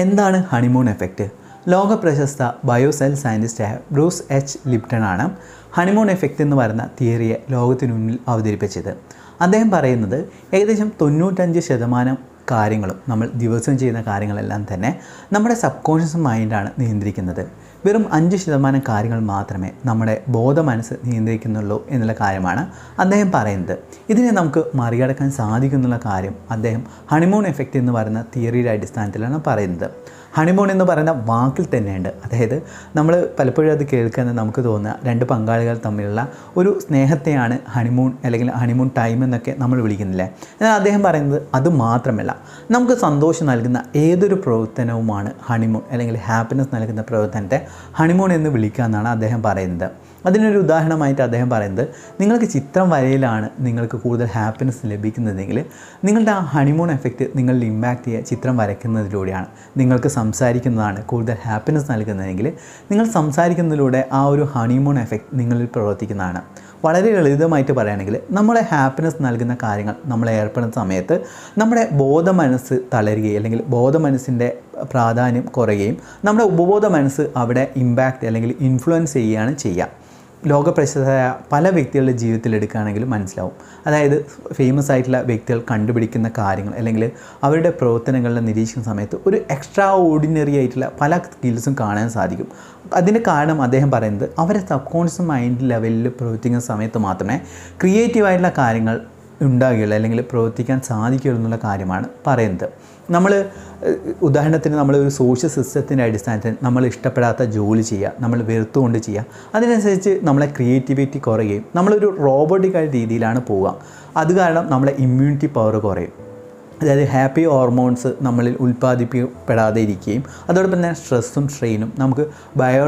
എന്താണ് honeymoon effect ലോക പ്രശസ്ത ബയോസെൽ സയന്റിസ്റ്റായ ബ്രൂസ് എച്ച്. ലിപ്റ്റൺ ആണ് ഹണിമൂൺ എഫക്റ്റ് എന്ന് പറയുന്ന തിയറിയെ ലോകത്തിനു മുന്നിൽ അവതരിപ്പിച്ചത്. അദ്ദേഹം പറയുന്നത് ഏകദേശം തൊണ്ണൂറ്റഞ്ച് ശതമാനം കാര്യങ്ങളും നമ്മൾ ദിവസം ചെയ്യുന്ന കാര്യങ്ങളെല്ലാം തന്നെ നമ്മുടെ സബ് കോൺഷ്യസ് മൈൻഡാണ് നിയന്ത്രിക്കുന്നത്. വെറും അഞ്ച് ശതമാനം കാര്യങ്ങൾ മാത്രമേ നമ്മുടെ ബോധ മനസ്സ് നിയന്ത്രിക്കുന്നുള്ളൂ എന്നുള്ള കാര്യമാണ് അദ്ദേഹം പറയുന്നത്. ഇതിനെ നമുക്ക് മറികടക്കാൻ സാധിക്കുന്നുള്ള കാര്യം അദ്ദേഹം ഹണിമൂൺ എഫക്റ്റ് എന്ന് പറയുന്ന തിയറിയുടെ അടിസ്ഥാനത്തിലാണ് പറയുന്നത്. ഹണിമൂൺ എന്ന് പറയുന്ന വാക്കിൽ തന്നെയുണ്ട്. അതായത് നമ്മൾ പലപ്പോഴും അത് കേൾക്കുന്നത് നമുക്ക് തോന്നുക രണ്ട് പങ്കാളികൾ തമ്മിലുള്ള ഒരു സ്നേഹത്തെയാണ് ഹണിമൂൺ അല്ലെങ്കിൽ ഹണിമൂൺ ടൈം എന്നൊക്കെ നമ്മൾ വിളിക്കുന്നില്ലേ? എന്നാൽ അദ്ദേഹം പറയുന്നത് അത് മാത്രമല്ല. നമുക്ക് സന്തോഷം നൽകുന്ന ഏതൊരു പ്രവർത്തനവുമാണ് ഹണിമൂൺ അല്ലെങ്കിൽ ഹാപ്പിനെസ് നൽകുന്ന പ്രവർത്തനത്തെ ഹണിമൂൺ എന്ന് വിളിക്കുക എന്നാണ് അദ്ദേഹം പറയുന്നത്. അതിനൊരു ഉദാഹരണമായിട്ട് അദ്ദേഹം പറയുന്നത് നിങ്ങൾക്ക് ചിത്രം വരയിലാണ് നിങ്ങൾക്ക് കൂടുതൽ ഹാപ്പിനെസ് ലഭിക്കുന്നതെങ്കിൽ നിങ്ങളുടെ ആ ഹണിമൂൺ എഫക്റ്റ് നിങ്ങളുടെ ഇമ്പാക്റ്റ് ചെയ്യുക ചിത്രം വരയ്ക്കുന്നതിലൂടെയാണ്. നിങ്ങൾക്ക് സംസാരിക്കുന്നതാണ് കൂടുതൽ ഹാപ്പിനെസ് നൽകുന്നതെങ്കിൽ നിങ്ങൾ സംസാരിക്കുന്നതിലൂടെ ആ ഒരു ഹണിമൂൺ എഫക്റ്റ് നിങ്ങളിൽ പ്രവർത്തിക്കുന്നതാണ്. വളരെ ലളിതമായിട്ട് പറയുകയാണെങ്കിൽ നമ്മളെ ഹാപ്പിനെസ് നൽകുന്ന കാര്യങ്ങൾ നമ്മൾ ഏർപ്പെടുന്ന സമയത്ത് നമ്മുടെ ബോധ മനസ്സ് തളരുകയും അല്ലെങ്കിൽ ബോധ മനസ്സിന്റെ പ്രാധാന്യം കുറയുകയും നമ്മുടെ ഉപബോധ മനസ്സ് അവിടെ ഇമ്പാക്റ്റ് അല്ലെങ്കിൽ ഇൻഫ്ലുവൻസ് ചെയ്യുകയാണ് ചെയ്യുക. ലോകപ്രശസ്തരായ പല വ്യക്തികളുടെ ജീവിതത്തിൽ എടുക്കുകയാണെങ്കിലും മനസ്സിലാവും. അതായത് ഫേമസ് ആയിട്ടുള്ള വ്യക്തികൾ കണ്ടുപിടിക്കുന്ന കാര്യങ്ങൾ അല്ലെങ്കിൽ അവരുടെ പ്രവർത്തനങ്ങളുടെ നിരീക്ഷിക്കുന്ന സമയത്ത് ഒരു എക്സ്ട്രാ ഓർഡിനറി ആയിട്ടുള്ള പല സ്കിൽസും കാണാൻ സാധിക്കും. അതിന് കാരണം അദ്ദേഹം പറയുന്നത് അവരെ സബ് കോൺഷ്യസ് മൈൻഡ് ലെവലിൽ പ്രവർത്തിക്കുന്ന സമയത്ത് മാത്രമേ ക്രിയേറ്റീവായിട്ടുള്ള കാര്യങ്ങൾ ഉണ്ടാകുകയുള്ളൂ അല്ലെങ്കിൽ പ്രവർത്തിക്കാൻ സാധിക്കുകയുള്ളൂ എന്നുള്ള കാര്യമാണ് പറയുന്നത്. നമ്മൾ ഉദാഹരണത്തിന് നമ്മൾ ഒരു സോഷ്യൽ സിസ്റ്റത്തിന്റെ അടിസ്ഥാനത്തിൽ നമ്മൾ ഇഷ്ടപ്പെടാത്ത ജോലി ചെയ്യുക നമ്മൾ വെറുത്തുകൊണ്ട് ചെയ്യുക അതിനനുസരിച്ച് നമ്മളെ ക്രിയേറ്റിവിറ്റി കുറയുകയും നമ്മളൊരു റോബോട്ടിക്കായ രീതിയിലാണ് പോവുക. അത് കാരണം നമ്മളെ ഇമ്മ്യൂണിറ്റി പവർ കുറയും. അതായത് ഹാപ്പി ഹോർമോൺസ് നമ്മളിൽ ഉൽപ്പാദിപ്പിക്കപ്പെടാതെ ഇരിക്കുകയും അതോടൊപ്പം തന്നെ സ്ട്രെസ്സും സ്ട്രെയിനും നമുക്ക് ബയോ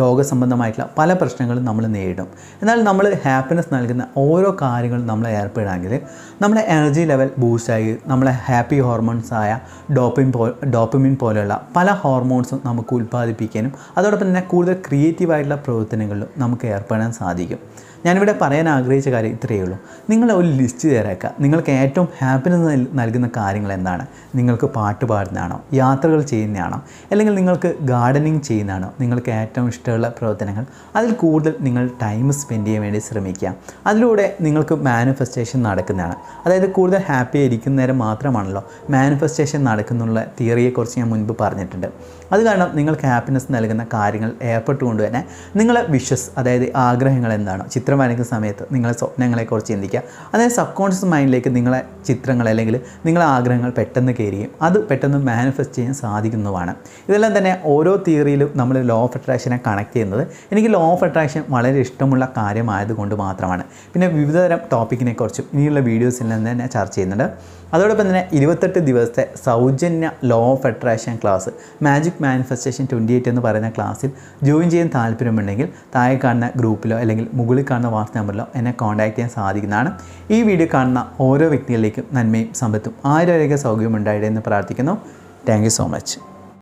രോഗസംബന്ധമായിട്ടുള്ള പല പ്രശ്നങ്ങളും നമ്മൾ നേരിടും. എന്നാൽ നമ്മൾ ഹാപ്പിനെസ് നൽകുന്ന ഓരോ കാര്യങ്ങളും നമ്മൾ ഏർപ്പെടുകയാണെങ്കിൽ നമ്മുടെ എനർജി ലെവൽ ബൂസ്റ്റായി നമ്മളെ ഹാപ്പി ഹോർമോൺസ് ആയ ഡോപ്പിൻ പോ ഡോപ്പമിൻ പോലെയുള്ള പല ഹോർമോൺസും നമുക്ക് ഉൽപ്പാദിപ്പിക്കാനും അതോടൊപ്പം തന്നെ കൂടുതൽ ക്രിയേറ്റീവായിട്ടുള്ള പ്രവർത്തനങ്ങളിലും നമുക്ക് ഏർപ്പെടാൻ സാധിക്കും. ഞാനിവിടെ പറയാൻ ആഗ്രഹിച്ച കാര്യം ഇത്രയേ ഉള്ളൂ. നിങ്ങൾ ഒരു ലിസ്റ്റ് തയ്യാറാക്കുക. നിങ്ങൾക്ക് ഏറ്റവും ഹാപ്പിനെസ് നൽകുന്ന കാര്യങ്ങൾ എന്താണ്? നിങ്ങൾക്ക് പാട്ട് പാടുന്നതാണോ? യാത്രകൾ ചെയ്യുന്നതാണോ? അല്ലെങ്കിൽ നിങ്ങൾക്ക് ഗാർഡനിങ് ചെയ്യുന്നതാണോ? നിങ്ങൾക്ക് ഏറ്റവും ഇഷ്ടമുള്ള പ്രവർത്തനങ്ങൾ? അതിൽ കൂടുതൽ നിങ്ങൾ ടൈം സ്പെൻഡ് ചെയ്യാൻ വേണ്ടി ശ്രമിക്കുക. അതിലൂടെ നിങ്ങൾക്ക് മാനിഫെസ്റ്റേഷൻ നടക്കുന്നതാണ്. അതായത് കൂടുതൽ ഹാപ്പി ആയിരിക്കുന്ന നേരം മാത്രമാണല്ലോ മാനിഫെസ്റ്റേഷൻ നടക്കുന്നുള്ള തിയറിയെക്കുറിച്ച് ഞാൻ മുൻപ് പറഞ്ഞിട്ടുണ്ട്. അത് കാരണം നിങ്ങൾക്ക് ഹാപ്പിനെസ് നൽകുന്ന കാര്യങ്ങൾ ഏർപ്പെട്ടുകൊണ്ട് തന്നെ നിങ്ങളെ വിഷസ് അതായത് ആഗ്രഹങ്ങൾ എന്താണോ? വരയ്ക്കുന്ന സമയത്ത് നിങ്ങളുടെ സ്വപ്നങ്ങളെക്കുറിച്ച് ചിന്തിക്കുക. അതായത് സബ് കോൺഷ്യസ് മൈൻഡിലേക്ക് നിങ്ങളെ ചിത്രങ്ങൾ അല്ലെങ്കിൽ നിങ്ങളെ ആഗ്രഹങ്ങൾ പെട്ടെന്ന് കയറുകയും അത് പെട്ടെന്ന് മാനിഫെസ്റ്റ് ചെയ്യാൻ സാധിക്കുന്നതുമാണ്. ഇതെല്ലാം തന്നെ ഓരോ തിയറിയിലും നമ്മൾ ലോ ഓഫ് അട്രാക്ഷനെ കണക്ട് ചെയ്യുന്നത്. എനിക്ക് ലോ ഓഫ് അട്രാക്ഷൻ വളരെ ഇഷ്ടമുള്ള കാര്യമായതുകൊണ്ട് മാത്രമാണ്. പിന്നെ വിവിധതരം ടോപ്പിക്കിനെ കുറിച്ചും ഇനിയുള്ള വീഡിയോസിൽ നിന്ന് തന്നെ ചർച്ച ചെയ്യുന്നുണ്ട്. അതോടൊപ്പം തന്നെ ഇരുപത്തെട്ട് ദിവസത്തെ സൗജന്യ law of attraction class magic manifestation twenty eight എന്ന് പറയുന്ന ക്ലാസ്സിൽ ജോയിൻ ചെയ്യാൻ താല്പര്യമുണ്ടെങ്കിൽ താഴെ കാണുന്ന ഗ്രൂപ്പിലോ അല്ലെങ്കിൽ മുകളിൽ കാണുന്ന വാട്സ് നമ്പറിലോ എന്നെ കോൺടാക്റ്റ് ചെയ്യാൻ സാധിക്കുന്നതാണ്. ഈ വീഡിയോ കാണുന്ന ഓരോ വ്യക്തികളിലേക്കും നന്മയും സമ്പത്തും ആരോഗ്യ സൗകര്യം ഉണ്ടായിട്ടെന്ന് പ്രാർത്ഥിക്കുന്നു. Thank so much